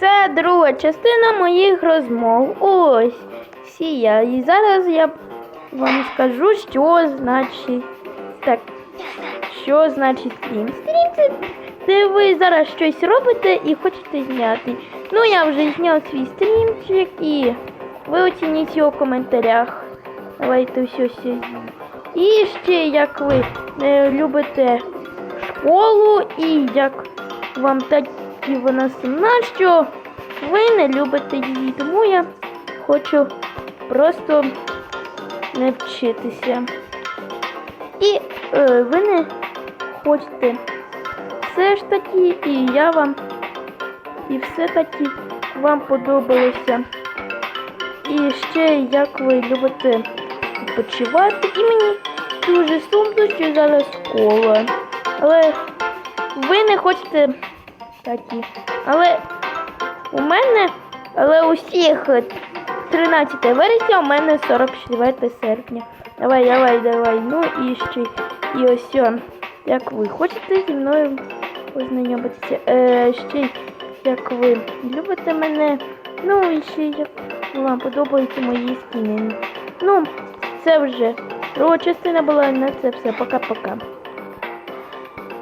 Це друга частина моїх розмов. Ось сія. І зараз я вам скажу, що значить так. Що значить стрім? Стрім це де ви зараз щось робите і хочете зняти. Ну я вже зняв свій стрімчик і ви оцініть його в коментарях. Давайте все все. І ще як ви е, любите школу і як вам такі вона сумна, що ви не любите її. Тому я хочу просто не вчитися. І е, ви не хочете все ж таки, і я вам і все таки вам подобалося. І ще як ви любите відпочивати. І мені дуже сумно, що зараз школа. Але ви не хочете такі. Але у мене, але у всіх 13 вересня, у мене 44 серпня. Давай, давай, давай. Ну і ще і ось. о, Як ви хочете зі мною познайомитися? Е, ще як ви любите мене. Ну і ще як вам подобаються мої скіни. Ну, це вже друга частина була на це все. Пока-пока.